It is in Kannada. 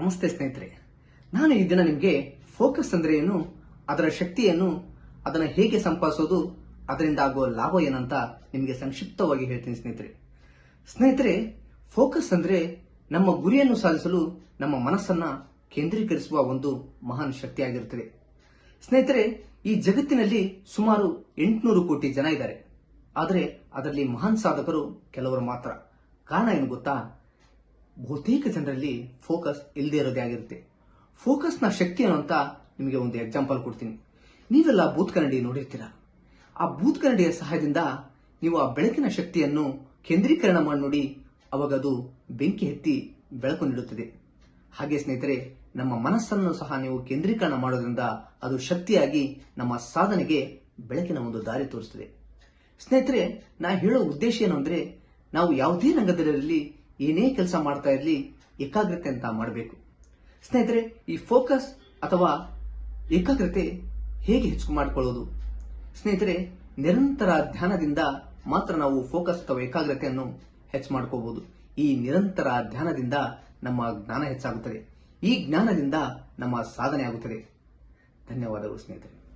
ನಮಸ್ತೆ ಸ್ನೇಹಿತರೆ. ನಾನು ಈ ದಿನ ನಿಮಗೆ ಫೋಕಸ್ ಅಂದ್ರೆ ಏನು, ಅದರ ಶಕ್ತಿಯನ್ನು ಅದನ್ನು ಹೇಗೆ ಸಂಪಾದಿಸೋದು, ಅದರಿಂದ ಆಗುವ ಲಾಭ ಏನಂತ ನಿಮಗೆ ಸಂಕ್ಷಿಪ್ತವಾಗಿ ಹೇಳ್ತೀನಿ ಸ್ನೇಹಿತರೆ. ಸ್ನೇಹಿತರೆ ಫೋಕಸ್ ಅಂದ್ರೆ ನಮ್ಮ ಗುರಿಯನ್ನು ಸಾಧಿಸಲು ನಮ್ಮ ಮನಸ್ಸನ್ನ ಕೇಂದ್ರೀಕರಿಸುವ ಒಂದು ಮಹಾನ್ ಶಕ್ತಿಯಾಗಿರುತ್ತದೆ ಸ್ನೇಹಿತರೆ, ಈ ಜಗತ್ತಿನಲ್ಲಿ ಸುಮಾರು ಎಂಟುನೂರು ಕೋಟಿ ಜನ ಇದ್ದಾರೆ. ಆದರೆ ಅದರಲ್ಲಿ ಮಹಾನ್ ಸಾಧಕರು ಕೆಲವರು ಮಾತ್ರ. ಕಾರಣ ಏನು ಗೊತ್ತಾ? ಬಹುತೇಕ ಜನರಲ್ಲಿ ಫೋಕಸ್ ಇಲ್ಲದೆ ಇರೋದೇ ಆಗಿರುತ್ತೆ. ಫೋಕಸ್ನ ಶಕ್ತಿ ಏನು ಅಂತ ನಿಮಗೆ ಒಂದು ಎಕ್ಸಾಂಪಲ್ ಕೊಡ್ತೀನಿ. ನೀವೆಲ್ಲ ಬೂತ್ ಕನ್ನಡಿ ನೋಡಿರ್ತೀರ? ಆ ಬೂತ್ ಕನ್ನಡಿಯ ಸಹಾಯದಿಂದ ನೀವು ಆ ಬೆಳಕಿನ ಶಕ್ತಿಯನ್ನು ಕೇಂದ್ರೀಕರಣ ಮಾಡಿ ನೋಡಿ, ಅವಾಗ ಅದು ಬೆಂಕಿ ಎತ್ತಿ ಬೆಳಕು ನೀಡುತ್ತದೆ. ಹಾಗೆ ಸ್ನೇಹಿತರೆ, ನಮ್ಮ ಮನಸ್ಸನ್ನು ಸಹ ನೀವು ಕೇಂದ್ರೀಕರಣ ಮಾಡೋದ್ರಿಂದ ಅದು ಶಕ್ತಿಯಾಗಿ ನಮ್ಮ ಸಾಧನೆಗೆ ಬೆಳಕಿನ ಒಂದು ದಾರಿ ತೋರಿಸ್ತದೆ. ಸ್ನೇಹಿತರೆ, ನಾ ಹೇಳೋ ಉದ್ದೇಶ ಏನು ಅಂದರೆ, ನಾವು ಯಾವುದೇ ರಂಗದಲ್ಲಿರಲಿ ಏನೇ ಕೆಲಸ ಮಾಡ್ತಾ ಇರಲಿ, ಏಕಾಗ್ರತೆ ಅಂತ ಮಾಡಬೇಕು. ಸ್ನೇಹಿತರೆ, ಈ ಫೋಕಸ್ ಅಥವಾ ಏಕಾಗ್ರತೆ ಹೇಗೆ ಹೆಚ್ಚು ಮಾಡಿಕೊಳ್ಳೋದು? ಸ್ನೇಹಿತರೆ, ನಿರಂತರ ಧ್ಯಾನದಿಂದ ಮಾತ್ರ ನಾವು ಫೋಕಸ್ ಅಥವಾ ಏಕಾಗ್ರತೆಯನ್ನು ಹೆಚ್ಚು ಮಾಡ್ಕೋಬಹುದು ಈ ನಿರಂತರ ಧ್ಯಾನದಿಂದ ನಮ್ಮ ಜ್ಞಾನ ಹೆಚ್ಚಾಗುತ್ತದೆ. ಈ ಜ್ಞಾನದಿಂದ ನಮ್ಮ ಸಾಧನೆ ಆಗುತ್ತದೆ. ಧನ್ಯವಾದಗಳು ಸ್ನೇಹಿತರೆ.